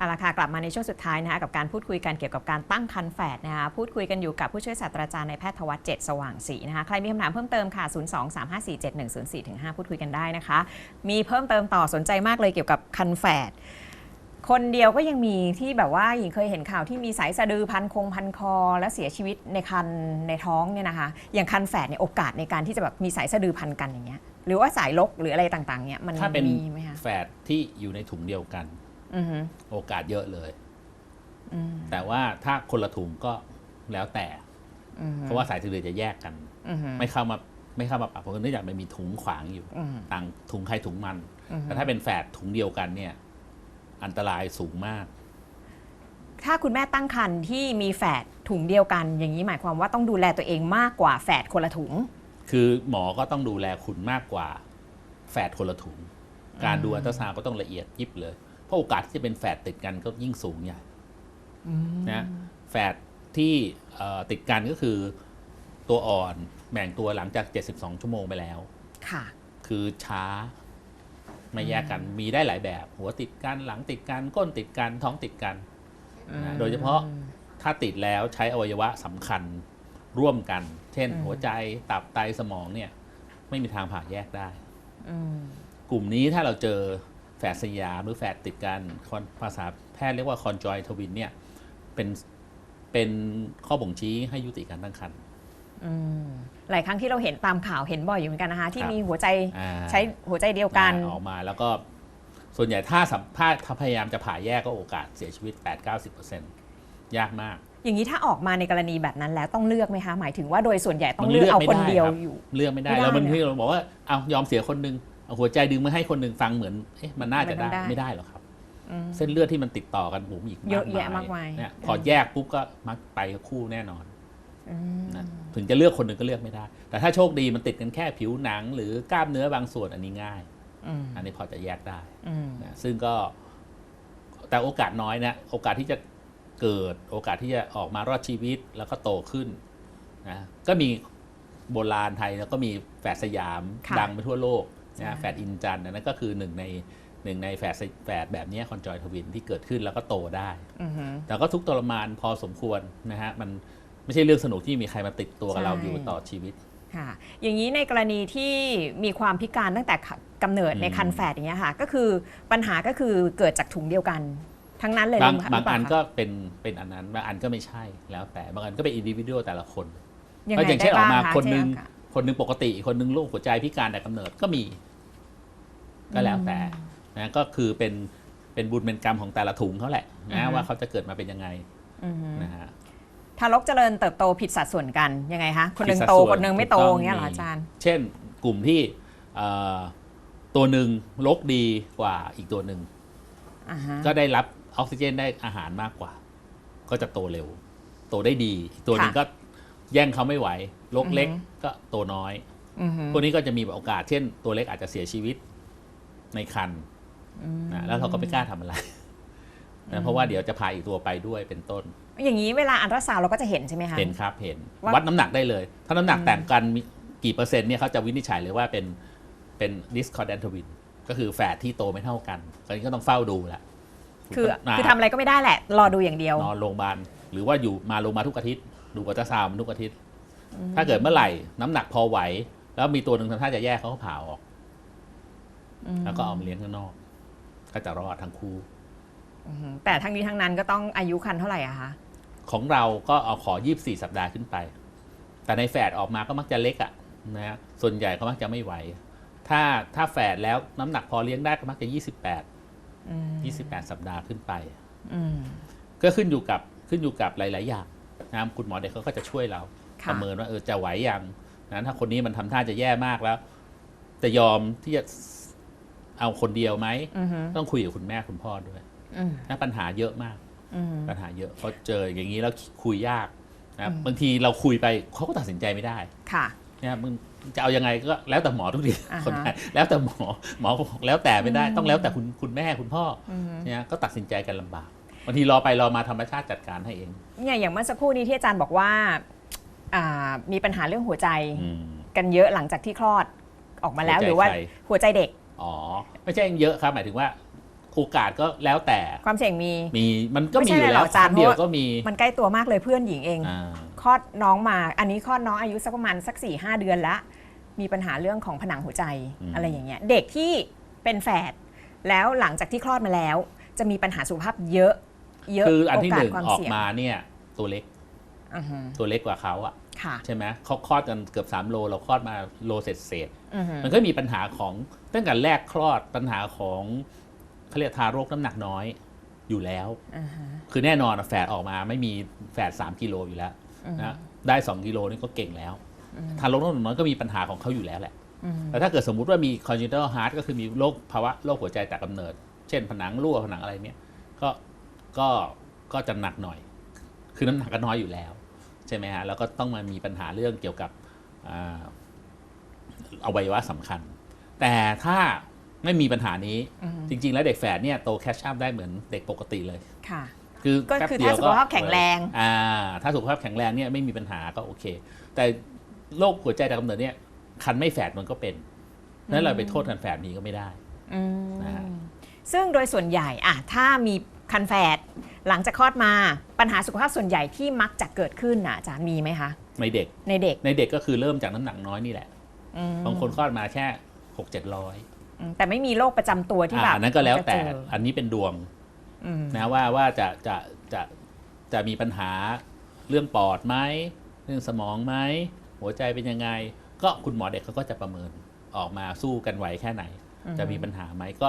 เอาละค่ะกลับมาในช่วงสุดท้ายนะคะกับการพูดคุยกันเกี่ยวกับการตั้งครรภ์แฝดนะคะพูดคุยกันอยู่กับผู้ช่วยศาสตราจารย์ในายแพทย์ทวัฒน์เจ็ดสว่างศรีนะคะใครมีคำถามเพิ่มเติมค่ะ 0 2 3 5 4 7 1 0 4ถึง5พูดคุยกันได้นะคะ มีเพิ่มเติมต่อสนใจมากเลยเกี่ยวกับคันแฝดคนเดียวก็ยังมีที่แบบว่าหญิงเคยเห็นข่าวที่มีสายสะดือพันคงพันคอ แล้วเสียชีวิตในคันในท้องเนี่ยนะคะ อย่างคันแฝดเนี่ยโอกาสในการที่จะแบบมีสายสะดือพันกันอย่างเงี้ยหรือว่าสายลกหรืออะไรต่างๆเนี่ยมันถ้าเป็นมีไหมคะแฝดที่อยู่ในถุงเดียวกันอือฮึ โอกาสเยอะเลยอืมแต่ว่าถ้าคนละถุงก็แล้วแต่อือฮึเพราะว่าสายสะดือจะแยกกันอือฮึไม่เข้ามาไม่เข้ามาปะเพราะเนื่องจากมันมีถุงขวางอยู่อืมต่างถุงใครถุงมันอือฮึแต่ถ้าเป็นแฝดถุงเดียวกันเนี่ย อันตรายสูงมาก ถ้าคุณแม่ตั้งครรภ์ที่มีแฝดถุงเดียวกัน อย่างนี้หมายความว่าต้องดูแลตัวเองมากกว่าแฝดคนละถุง คือหมอก็ต้องดูแลคุณมากกว่าแฝดคนละถุง การดูอัลตราซาวด์ก็ต้องละเอียดยิบเลย เพราะโอกาสที่จะเป็นแฝดติดกันก็ยิ่งสูงใหญ่นะแฝดที่เอ่อติดกันก็คือตัวอ่อนแบ่งตัวหลังจาก 72 ชั่วโมงไปแล้ว ค่ะ คือช้าไม่แยกกันมีได้หลายแบบ หัวติดกันหลังติดกันก้นติดกันท้องติดกันนะโดยเฉพาะถ้าติดแล้วใช้อวัยวะสำคัญร่วมกัน เช่นอืมหัวใจตับไตสมองเนี่ย ไม่มีทางผ่าแยกได้อืมกลุ่มนี้ถ้าเราเจอ แฝดสยามหรือแฝดติดกันคอนภาษาแพทย์เรียกว่าคอนจอยทวินเนี่ยเป็นเป็นข้อบ่งชี้ให้ยุติการตั้งครรภ์อืมหลายครั้งที่เราเห็นตามข่าวเห็นบ่อยอยู่เหมือนกันนะคะที่ครับมีหัวใจอ่าใช้หัวใจเดียวกันอ่าออกมาแล้วก็ส่วนใหญ่ถ้าสัมภาษณ์ถ้าพยายามจะผ่าแยกก็โอกาสเสียชีวิต 8-90%ยากมาก อย่างนี้ถ้าออกมาในกรณีแบบนั้นแล้วต้องเลือกไหมคะ หมายถึงว่าโดยส่วนใหญ่ต้องเลือกเอาคนเดียวรับอยู่ เลือกไม่ได้ไม่ได้แล้วมันเลยที่เราบอกว่าเอายอมเสียคนหนึง เอาหัวใจดึงมาให้คนหนึ่งฟังเหมือนเอ๊ะมันน่าจะได้มันต้องได้ไม่ได้หรอกครับอืมเส้นเลือดที่มันติดต่อกันบุ๋มอีกเยอะแยะมากมายเนี่ยอืมพอแยกปุ๊บก็มักไปคู่แน่นอนอืมนะถึงจะเลือกคนหนึ่งก็เลือกไม่ได้ แต่ถ้าโชคดีมันติดกันแค่ผิวหนัง หรือกล้ามเนื้อบางส่วนอันนี้ง่ายอืมอันนี้พอจะแยกได้อืมนะซึ่งก็แต่โอกาสน้อยนะ โอกาสที่จะเกิดโอกาสที่จะออกมารอดชีวิตแล้วก็โตขึ้นนะก็มีโบราณไทยแล้วก็มีแฝดสยามค่ะดังไปทั่วโลกใช่ นะแฝดอินจันทร์อันนั้นก็คือหนึ่งในหนึ่งในแฝดแฝดแบบเนี้คอนจอยทวินที่เกิดขึ้นแล้วก็โตได้อือฮึแต่ก็ทุกข์ทรมานพอสมควรนะฮะ มันไม่ใช่เรื่องสนุกที่มีใครมาติดตัวกับเราใช่อยู่ต่อชีวิต ค่ะ อย่างนี้ในกรณีที่มีความพิการตั้งแต่กำเนิดอืมในคันแฝดอย่างเงี้ยค่ะ ก็คือปัญหาก็คือเกิดจากถุงเดียวกัน ทั้งนั้นเลยบางหรืบางเปล่อันคะก็เป็นเป็นอันนั้นบางอันก็ไม่ใช่แล้วแต่บางอันก็เป็นอินดิวิ u a l แต่ละคนยังก็ไงอย่างได้เช่นออกบ้างมาคะคนหนึงเช่อาการ คนหนึงปกติอีกคนหนึงโรคหัวใจพิการแต่กำเนิดก็มี ก็แล้วแต่นะก็คือเป็นเป็นบุญเป็นกรรมของแต่ละถุงเขาแหละอือนะฮึว่าเขาจะเกิดมาเป็นยังไงอือฮึนะฮะทารกเจริญเติบโตผิดสัดส่วนกันยังไงคะคนหนึ่งผิดสัดโตส่วนคนหนึ่งไม่โตถูกต้องอย่างเงี้ยเหรอมีอาจารย์ เช่นกลุ่มที่เอ่อตัวหนึ่งลกดีกว่าอีกตัวหนึ่งอ่าฮะก็ได้รับออกซิเจนได้อาหารมากกว่า ก็จะโตเร็ว โตได้ดีอีกตัวหนึงก็ แย่งเขาไม่ไหวลกเล็กก็โตน้อยอือฮึพวกนี้ก็จะมีโอกาสเช่น ตัวเล็กอาจจะเสียชีวิตในคันนะแล้วเราก็ไม่กล้าทำอะไรนะเพราะว่าเดี๋ยวจะพาอีกตัวไปด้วยเป็นต้น อย่างนี้เวลาอัลตราซาวด์เราก็จะเห็นใช่ไหมคะเห็นครับเห็นว่าวัดน้ำหนักได้เลย ถ้าน้ำหนักแต่งกันมีกี่เปอร์เซ็นต์เนี่ยเขาจะวินิจฉัยเลยว่าเป็นเป็น discordant twin ก็คือแฝดที่โตไม่เท่ากันตอนนี้ก็ต้องเฝ้าดูแหละคือนะคือทำอะไรก็ไม่ได้แหละ รอดูอย่างเดียวนอนโรงพยาบาลหรือว่าอยู่มาโรงพยาบาลทุกอาทิตย์ ดูอัลตราซาวด์มันทุกอาทิตย์ ถ้าเกิดเมื่อไหร่น้ำหนักพอไหว แล้วมีตัวหนึ่งทำท่าจะแยกเขาก็ผ่าออก แล้วก็เอามาเลี้ยงข้างนอก ก็จะรอดทั้งคู่อืมแต่ทั้งนี้ทั้งนั้นก็ต้องอายุคันเท่าไหร่อะคะของเราก็เอาขอ 24 สัปดาห์ขึ้นไป แต่ในแฝดออกมาก็มักจะเล็กอะนะฮะส่วนใหญ่ก็มักจะไม่ไหว ถ้าถ้าแฝดแล้วน้ำหนักพอเลี้ยงได้ก็มักจะ 28อืม28 สัปดาห์ขึ้นไปอืมก็ขึ้นอยู่กับขึ้นอยู่กับหลาย ๆ อย่าง นะคุณหมอเด็กเขาก็จะช่วยเราค่ะประเมินว่าเออจะไหวยังนะถ้าคนนี้มันทำท่าจะแย่มากแล้ว จะยอมที่จะเอาคนเดียวไหมอือฮึต้องคุยกับคุณแม่คุณพ่อด้วยอืมนะปัญหาเยอะมากอืมปัญหาเยอะพอเจออย่างนี้แล้วคุยยากนะอืมบางทีเราคุยไปเขาก็ตัดสินใจไม่ได้ค่ะเนี่ยมึงจะเอายังไงก็แล้วแต่หมอทุกทีอ่าฮะคนไทยแล้วแต่หมอหมอก็บอกแล้วแต่ไม่ได้ ต้องแล้วแต่คุณคุณแม่คุณพ่ออือฮึเนี่ยก็ตัดสินใจกันลำบาก บางทีรอไปรอมาธรรมชาติจัดการให้เองเนี่ยอย่างเมื่อสักครู่นี้ที่อาจารย์บอกว่าอ่ามีปัญหาเรื่องหัวใจอืม กันเยอะหลังจากที่คลอดออกมาแล้วหัวใจหรือว่าใคร หัวใจเด็กอ๋อ ไม่ใช่เยอะครับ หมายถึงว่าโอกาสก็แล้วแต่ความเสี่ยงมี มีมันก็ไม่มีใช่อยู่หรแล้อวกอาจารย์ครั้งเดียวเพราะว่า ก็มีมันใกล้ตัวมากเลยเพื่อนหญิงเอง อ่า คลอดน้องมา อันนี้คลอดน้องอายุสักประมาณสัก4ี่หเดือนละ มีปัญหาเรื่องของผนังหัวใจอืม อะไรอย่างเงี้ย เด็กที่เป็นแฝดแล้วหลังจากที่คลอดมาแล้ว จะมีปัญหาสุขภาพเยอะ เยอะคืออันที่โกาหสนึ่งความออกเสี่ยงมาเนี่ยตัวเล็กอือฮึตัวเล็กกว่าเขาอะค่ะใช่ไหมเขาคลอดกันเกือบ 3 โลเราคลอดมาโลเศษเศษอือฮึๆมันก็มีปัญหาของตั้งแต่แรกคลอดปัญหาของเขาเรียกทารกน้ำหนักน้อยอยู่แล้วอือฮึคือแน่นอนอะแฝดออกมาไม่มีแฝด3กิโลอยู่แล้วอือฮึนะได้ 2 กิโลนี่ก็เก่งแล้ว ทารกน้ำหนักน้อยก็มีปัญหาของเขาอยู่แล้วแหละอือฮึแต่ถ้าเกิดสมมุติว่ามี congenital heart ก็คือมีโรคภาวะโรคหัวใจแต่กำเนิด เช่นผนังรั่วผนังอะไรเนี่ยก็ ก็ก็จะหนักหน่อย คือน้ำหนักก็น้อยอยู่แล้ว ใช่ไหมฮะแล้วก็ต้องมามีปัญหาเรื่องเกี่ยวกับอ่าอวัยวะสำคัญ แต่ถ้าไม่มีปัญหานี้อือฮึจริง ๆ แล้วเด็กแฝดเนี่ยโตแคชชัพได้เหมือนเด็กปกติเลยค่ะคือก็แป๊บคือเดียวถ้าสุขภาพแข็งแรงอ่าถ้าสุขภาพแข็งแรงเนี่ยไม่มีปัญหาก็โอเค แต่โรคหัวใจแต่กำเนิดเนี่ยคันไม่แฝดมันก็เป็นนั้นเราไปโทษคันแฝดมีก็ไม่ได้อืมนะฮะซึ่งโดยส่วนใหญ่อะถ้ามี คันแฝดหลังจากคลอดมาปัญหาสุขภาพส่วนใหญ่ที่มักจะเกิดขึ้นน่ะอาจารย์มีไหมคะในเด็กในเด็กในเด็กก็คือเริ่มจากน้ำหนักน้อยนี่แหละอืมบางคนคลอดมาแค่หกเจ็ดร้อยอืมแต่ไม่มีโรคประจำตัวที่แบบอันนั้นก็แล้วแต่จะเจออันนี้เป็นดวงอืมนะว่าว่าจะจะจะจะมีปัญหาเรื่องปอดไหมเรื่องสมองไหมหัวใจเป็นยังไง ก็คุณหมอเด็กเขาก็จะประเมินออกมาสู้กันไหวแค่ไหน จะมีปัญหาไหมก็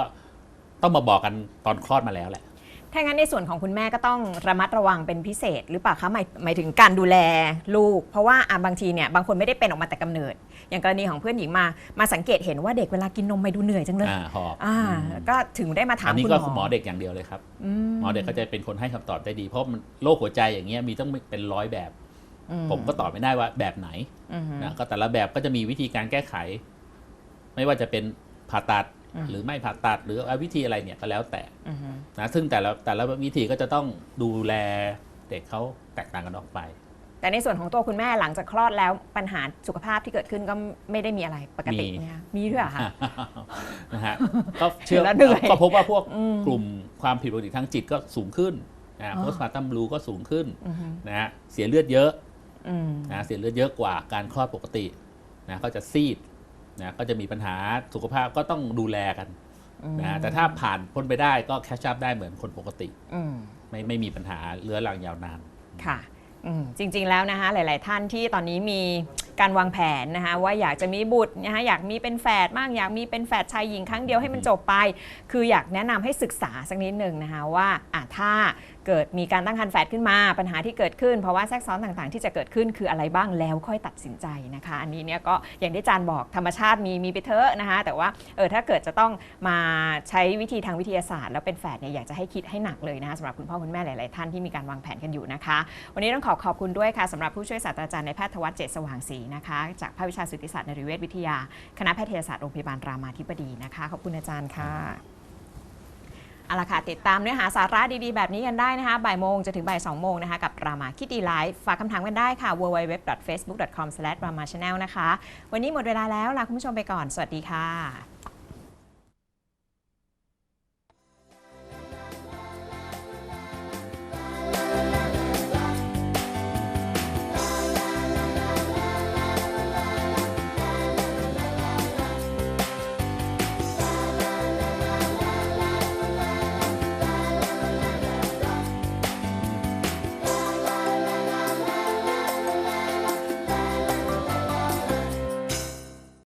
ต้องมาบอกกันตอนคลอดมาแล้วแหละ ถ้างั้นในส่วนของคุณแม่ก็ต้องระมัดระวังเป็นพิเศษ หรือเปล่าคะหมายหมายถึงการดูแลลูก เพราะว่าอะบางทีเนี่ยบางคนไม่ได้เป็นออกมาแต่กำเนิด อย่างกรณีของเพื่อนหญิงมามาสังเกตเห็นว่าเด็กเวลากินนมไม่ดูเหนื่อยจังเลยอ่าหอบอ่าอืมก็ถึงได้มาถาอัมนนี้คุณก็หมอหมอเด็กอย่างเดียวเลยครับ มหมอเด็กก็จะเป็นคนให้คำตอบได้ดี เพราะมันโรคหัวใจอย่างเงี้ยมีต้องเป็นร้อยแบบ อืผมก็ตอบไม่ได้ว่าแบบไหนอืมนะก็แต่ละแบบก็จะมีวิธีการแก้ไข ไม่ว่าจะเป็นผ่าตัดอืม หรือไม่ผ่าตัดหรือเอาวิธีอะไรเนี่ยก็แล้วแต่อืมนะซึ่งแต่ละแต่ละวิธีก็จะต้องดูแลเด็กเขาแตกต่างกันออกไป แต่ในส่วนของตัวคุณแม่หลังจากคลอดแล้วปัญหาสุขภาพที่เกิดขึ้นก็ไม่ได้มีอะไรปกติมีนะคะมีด้วยเหรอคะนะฮะก็เชื่อเห็นแล้วเหนื่อยก็พบว่าพวกอืมกลุ่มความผิดปกติทางจิตก็สูงขึ้นนะอ๋อโพสต์มาตัมบลูก็สูงขึ้นอืมนะฮะเสียเลือดเยอะอืมนะเสียเลือดเยอะกว่าการคลอดปกตินะก็จะซีด นะก็จะมีปัญหาสุขภาพก็ต้องดูแลกันนะแต่ถ้าผ่านพ้นไปได้ก็แคชชัพได้เหมือนคนปกติอืมไม่ไม่มีปัญหาเรื้อรังยาวนานค่ะอืมจริงๆแล้วนะคะหลาย ๆ ท่านที่ตอนนี้มีการวางแผนนะคะว่าอยากจะมีบุตรนะคะอยากมีเป็นแฝดมากอยากมีเป็นแฝดชายหญิงครั้งเดียวให้มันจบไป คืออยากแนะนำให้ศึกษาสักนิดหนึ่งนะคะว่าอะถ้าเกิดมีการตั้งครรภ์แฝดขึ้นมา ปัญหาที่เกิดขึ้น เพราะว่าแทรกซ้อนต่างๆ ที่จะเกิดขึ้นคืออะไรบ้างแล้วค่อยตัดสินใจนะคะ อันนี้เนี่ยก็อย่างที่อาจารย์บอกธรรมชาติมีมีไปเถอะนะคะ แต่ว่าเออถ้าเกิดจะต้องมาใช้วิธีทางวิทยาศาสตร์ แล้วเป็นแฝดเนี่ยอยากจะให้คิดให้หนักเลยนะคะสำหรับคุณพ่อคุณแม่หลาย ๆ ท่านที่มีการวางแผนกันอยู่นะคะ วันนี้ต้องขอขอบคุณด้วยค่ะสำหรับผู้ช่วยศาสตราจารย์ในแพทย์ทวัฒน์เจตสว่างศรีนะคะจากภาควิชาสูติศาสตร์นริเวศวิทยา คณะแพทยศาสตร์โรงพยาบาลรามาธิบดีนะคะขอบคุณอาจารย์ค่ะ เอาละค่ะ ติดตามเนื้อหาสาระดีๆ แบบนี้กันได้นะคะบ่ายโมงจะถึงบ่ายสองโมงนะคะ กับรามาคิดดีไลฟ์ฝากคำถามกันได้ค่ะ www.facebook.com/ramachannel นะคะ วันนี้หมดเวลาแล้วลาคุณผู้ชมไปก่อน สวัสดีค่ะ